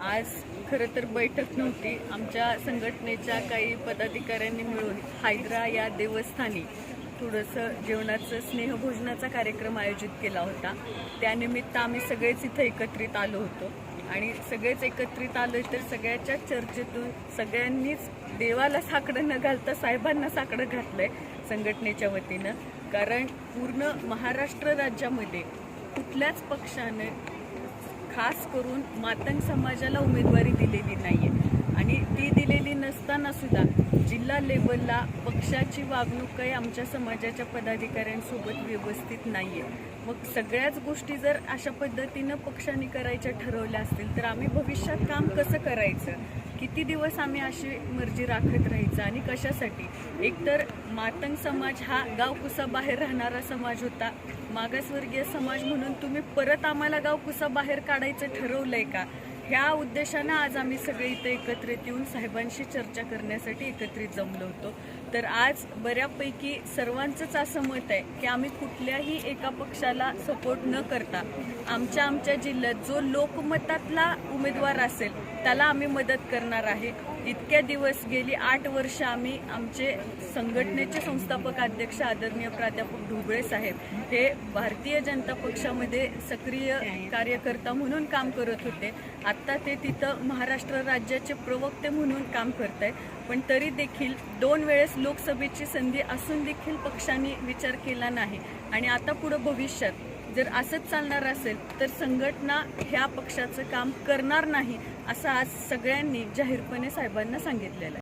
आज खरं तर बैठक नव्हती. आमच्या संघटनेच्या काही पदाधिकाऱ्यांनी मिळून हायद्रा या देवस्थानी थोडंसं जेवणाचं स्नेहभोजनाचा कार्यक्रम आयोजित केला होता. त्यानिमित्त आम्ही सगळेच इथं एकत्रित आलो होतो. आणि सगळेच एकत्रित आलो तर सगळ्याच्या चर्चेतून सगळ्यांनीच देवाला साकडं न घालता साहेबांना साकडं आहे संघटनेच्या वतीनं. कारण पूर्ण महाराष्ट्र राज्यामध्ये कुठल्याच पक्षाने खास करून मातंग समाजाला उमेदवारी दिलेली नाही आहे आणि ती दिलेली नसताना सुद्धा जिल्हा लेवलला पक्षाची वागणूक काही आमच्या समाजाच्या पदाधिकाऱ्यांसोबत व्यवस्थित नाही आहे मग सगळ्याच गोष्टी जर अशा पद्धतीनं पक्षाने करायच्या ठरवल्या असतील तर आम्ही भविष्यात काम कसं करायचं? किती दिवस आम्ही अशी मर्जी राखत राहायचं आणि कशासाठी? एकतर मातंग समाज हा गावकुसा बाहेर राहणारा समाज होता. मागासवर्गीय समाज म्हणून तुम्ही परत आम्हाला गावकुसा बाहेर काढायचं ठरवलं आहे का? ह्या उद्देशानं आज आम्ही सगळे इथे एकत्रित येऊन साहेबांशी चर्चा करण्यासाठी एकत्रित जमलो होतो. तर आज बऱ्यापैकी सर्वांचंच असं मत आहे की आम्ही कुठल्याही एका पक्षाला सपोर्ट न करता आमच्या आमच्या जिल्ह्यात जो लोकमतातला उमेदवार असेल त्याला आम्ही मदत करणार आहे. इतक्या दिवस गेली आठ वर्ष आम्ही आमचे संघटनेचे संस्थापक अध्यक्ष आदरणीय प्राध्यापक ढोबळे साहेब हे भारतीय जनता पक्षामध्ये सक्रिय कार्यकर्ता म्हणून काम करत होते. आत्ता ते तिथं महाराष्ट्र राज्याचे प्रवक्ते म्हणून काम करत आहे पण तरी देखील दोन वेळेस लोकसभेची संधी असून देखील पक्षाने विचार केला नाही. आणि आता पुढं भविष्यात जर असंच चालणार असेल तर संघटना ह्या पक्षाचं काम करणार नाही असं आज सगळ्यांनी जाहीरपणे साहेबांना सांगितलेलं आहे.